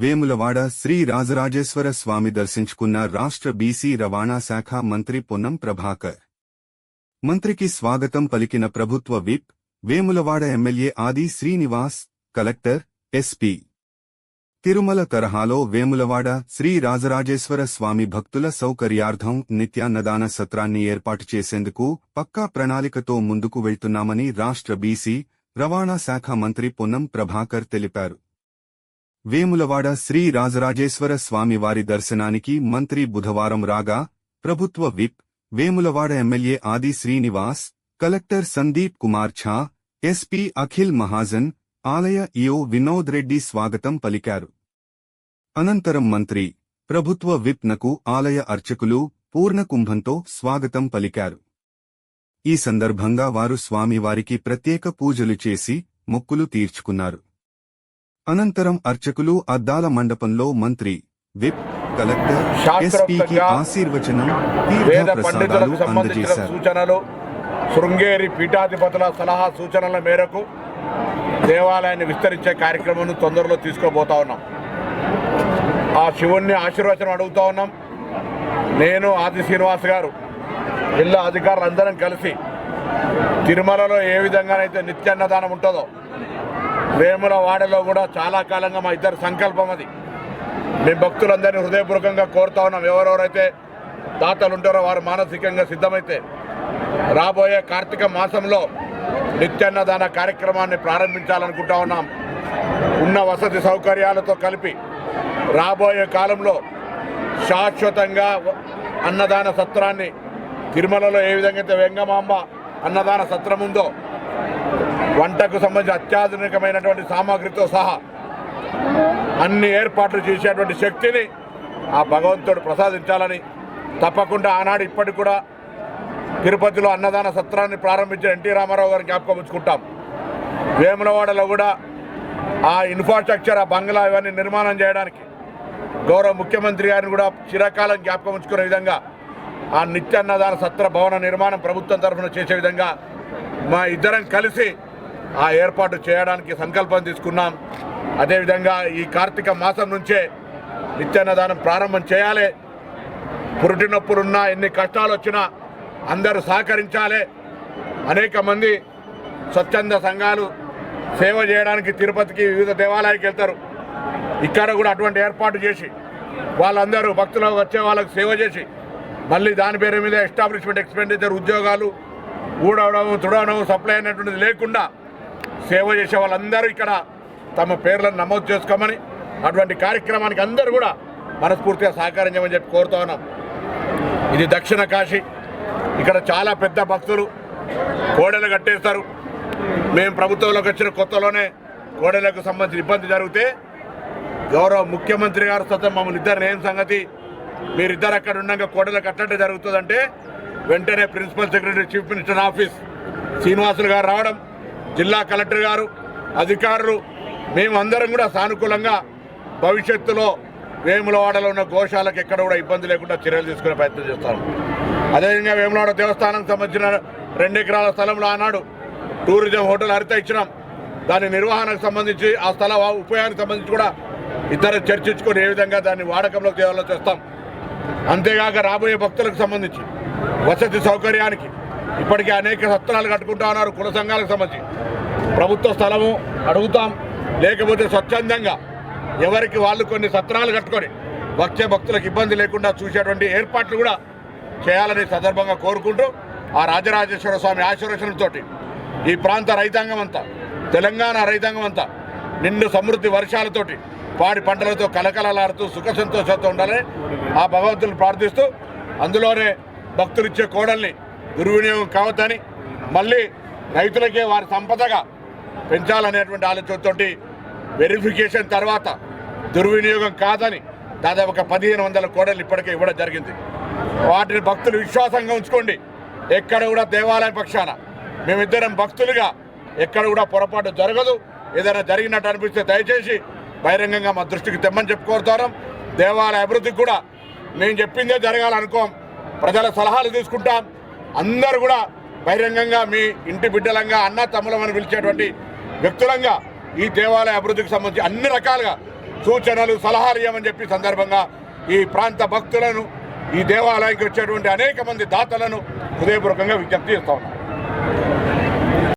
వేములవాడ శ్రీ రాజరాజేశ్వర స్వామి దర్శించుకున్న రాష్ట్ర బీసీ రవాణా శాఖ మంత్రి పొన్నం ప్రభాకర్. మంత్రికి స్వాగతం పలికిన ప్రభుత్వ whip Vemulawada MLA Adi Srinivas collector SP. Tirumala తరహాలో వేములవాడ శ్రీ రాజరాజేశ్వర స్వామి భక్తుల సౌకర్యార్థం నిత్యాన్నదాన సత్రాన్ని ఏర్పాటు చేసేందుకు పక్కా ప్రణాళికతో ముందుకు వెళ్తున్నామని రాష్ట్ర బీసీ రవాణా శాఖ మంత్రి పొన్నం ప్రభాకర్ తెలిపారు. వేములవాడ శ్రీ రాజరాజేశ్వర స్వామివారి దర్శనానికి మంత్రి బుధవారం రాగా ప్రభుత్వ whip Vemulawada MLA Adi Srinivas collector Sandeep Kumar Jha SP Akhil Mahajan ఆలయ ఇయో వినోద్ రెడ్డి స్వాగతం పలికారు. అనంతరం మంత్రి ప్రభుత్వ విప్ నకు ఆలయ అర్చకులు పూర్ణకుంభంతో స్వాగతం పలికారు. ఈ సందర్భంగా వారు స్వామివారికి ప్రత్యేక పూజలు చేసి మొక్కులు తీర్చుకున్నారు. అనంతరం అర్చకులు అద్దాల మండపంలో మంత్రి విప్ కలెక్టర్ ఎస్పీకి ఆశీర్వచనం వేద పండితులకు సంబంధించిన సూచనలు శృంగేరి పీఠాధిపతుల సలహా సూచనల మేరకు దేవాలయాన్ని విస్తరించే కార్యక్రమం తొందరలో తీసుకోబోతా ఉన్నాం. ఆ శివుణ్ణి ఆశీర్వచనం అడుగుతా ఉన్నాం. నేను ఆది శ్రీనివాస్ గారు జిల్లా అధికారులు అందరం కలిసి తిరుమలలో ఏ విధంగానైతే నిత్యాన్నదానం ఉంటుందో వేముల వాడలో కూడా చాలా కాలంగా మా ఇద్దరు సంకల్పం అది. మేము భక్తులందరినీ హృదయపూర్వకంగా కోరుతా ఉన్నాం. ఎవరెవరైతే దాతలు ఉంటారో వారు మానసికంగా సిద్ధమైతే రాబోయే కార్తీక మాసంలో నిత్యాన్నదాన కార్యక్రమాన్ని ప్రారంభించాలనుకుంటా ఉన్నాం. ఉన్న వసతి సౌకర్యాలతో కలిపి రాబోయే కాలంలో శాశ్వతంగా అన్నదాన సత్రాన్ని తిరుమలలో ఏ విధంగా అయితే వెంగమాంబ అన్నదాన సత్రం ఉందో వంటకు సంబంధించిన అత్యాధునికమైనటువంటి సామాగ్రితో సహా అన్ని ఏర్పాట్లు చేసేటువంటి శక్తిని ఆ భగవంతుడు ప్రసాదించాలని తప్పకుండా ఆనాడు ఇప్పటికి కూడా తిరుపతిలో అన్నదాన సత్రాన్ని ప్రారంభించిన ఎన్టీ రామారావు గారిని జ్ఞాపకం ఉంచుకుంటాం. వేములవాడలో కూడా ఆ ఇన్ఫ్రాస్ట్రక్చర్ ఆ బంగ్లా ఇవన్నీ నిర్మాణం చేయడానికి గౌరవ ముఖ్యమంత్రి గారిని కూడా చిరకాలం జ్ఞాపకం ఉంచుకునే విధంగా ఆ నిత్యాన్నదాన సత్ర భవన నిర్మాణం ప్రభుత్వం తరఫున చేసే విధంగా మా ఇద్దరం కలిసి ఆ ఏర్పాటు చేయడానికి సంకల్పం తీసుకున్నాం. అదేవిధంగా ఈ కార్తీక మాసం నుంచే నిత్యాన్నదానం ప్రారంభం చేయాలి. పురుటినొప్పులున్నా ఎన్ని కష్టాలు వచ్చినా అందరూ సహకరించాలి. అనేక మంది స్వచ్ఛంద సంఘాలు సేవ చేయడానికి తిరుపతికి వివిధ దేవాలయానికి వెళ్తారు. ఇక్కడ కూడా అటువంటి ఏర్పాటు చేసి వాళ్ళందరూ భక్తులు వచ్చే వాళ్ళకి సేవ చేసి మళ్ళీ దాని పేరు మీద ఎస్టాబ్లిష్మెంట్ ఎక్స్పెండిచర్ ఉద్యోగాలు ఊడవడం తుడవడం సప్లై అనేటువంటిది లేకుండా సేవ చేసే వాళ్ళందరూ ఇక్కడ తమ పేర్లను నమోదు చేసుకోమని అటువంటి కార్యక్రమానికి అందరూ కూడా మనస్ఫూర్తిగా సహకరించమని చెప్పి కోరుతా ఉన్నాం. ఇది దక్షిణ కాశీ. ఇక్కడ చాలా పెద్ద భక్తులు కోడలు కట్టేస్తారు. మేము ప్రభుత్వంలోకి వచ్చిన కొత్తలోనే కోడలకు సంబంధించిన ఇబ్బంది జరిగితే గౌరవ ముఖ్యమంత్రి గారు సతం మమ్మల్ని ఇద్దరు ఏం సంగతి? మీరిద్దరు అక్కడ ఉండగా కోడలు కట్టడం జరుగుతుందంటే వెంటనే principal secretary chief minister office Srinivasulu గారు రావడం జిల్లా కలెక్టర్ గారు అధికారులు మేమందరం కూడా సానుకూలంగా భవిష్యత్తులో వేములవాడలో ఉన్న గోశాలకు ఎక్కడ కూడా ఇబ్బంది లేకుండా చర్యలు తీసుకునే ప్రయత్నం చేస్తాము అదేవిధంగా వేములవాడ దేవస్థానం సంబంధించిన రెండు ఎకరాల స్థలంలో ఆనాడు టూరిజం హోటల్ హరిత ఇచ్చినాం. దాని నిర్వహణకు సంబంధించి ఆ స్థల ఉపయోగానికి సంబంధించి కూడా ఇద్దరు చర్చించుకొని ఏ విధంగా దాన్ని వాడకంలో తేవాలో చేస్తాం. అంతేగాక రాబోయే భక్తులకు సంబంధించి వసతి సౌకర్యానికి ఇప్పటికే అనేక సత్రాలు కట్టుకుంటా ఉన్నారు కుల సంఘాలకు సంబంధించి. ప్రభుత్వ స్థలము అడుగుతాం. లేకపోతే స్వచ్ఛందంగా ఎవరికి వాళ్ళు కొన్ని సత్రాలు కట్టుకొని వచ్చే భక్తులకు ఇబ్బంది లేకుండా చూసేటువంటి ఏర్పాట్లు కూడా చేయాలని సందర్భంగా కోరుకుంటూ ఆ రాజరాజేశ్వర స్వామి ఆశీర్వచనంతో ఈ ప్రాంత రైతాంగం అంతా తెలంగాణ రైతాంగం అంతా నిండు సమృద్ధి వర్షాలతోటి పాడి పంటలతో కలకలలాడుతూ సుఖ సంతోషంతో ఉండాలని ఆ భగవంతుని ప్రార్థిస్తూ అందులోనే భక్తులిచ్చే కోడల్ని దుర్వినియోగం కావద్దని మళ్ళీ రైతులకే వారి సంపదగా పెంచాలనేటువంటి ఆలోచనతోటి వెరిఫికేషన్ తర్వాత దుర్వినియోగం కాదని దాదాపు ఒక పదిహేను వందల కోడలు ఇప్పటికే ఇవ్వడం జరిగింది. వాటిని భక్తులు విశ్వాసంగా ఉంచుకోండి. ఎక్కడ కూడా దేవాలయ పక్షాన మేమిద్దరం భక్తులుగా ఎక్కడ కూడా పొరపాటు జరగదు. ఏదైనా జరిగినట్టు అనిపిస్తే దయచేసి బహిరంగంగా మా దృష్టికి తెమ్మని చెప్పుకోరుతారు దేవాలయ అభివృద్ధికి కూడా మేము చెప్పిందే జరగాలనుకోం. ప్రజల సలహాలు తీసుకుంటాం. అందరూ కూడా బహిరంగంగా మీ ఇంటి బిడ్డలంగా అన్న తమ్ములమని పిలిచేటువంటి వ్యక్తులంగా ఈ దేవాలయ అభివృద్ధికి సంబంధించి అన్ని రకాలుగా సూచనలు సలహాలు ఇవ్వమని చెప్పి సందర్భంగా ఈ ప్రాంత భక్తులను ఈ దేవాలయానికి వచ్చేటువంటి అనేక మంది దాతలను హృదయపూర్వకంగా విజ్ఞప్తి చేస్తా ఉన్నాను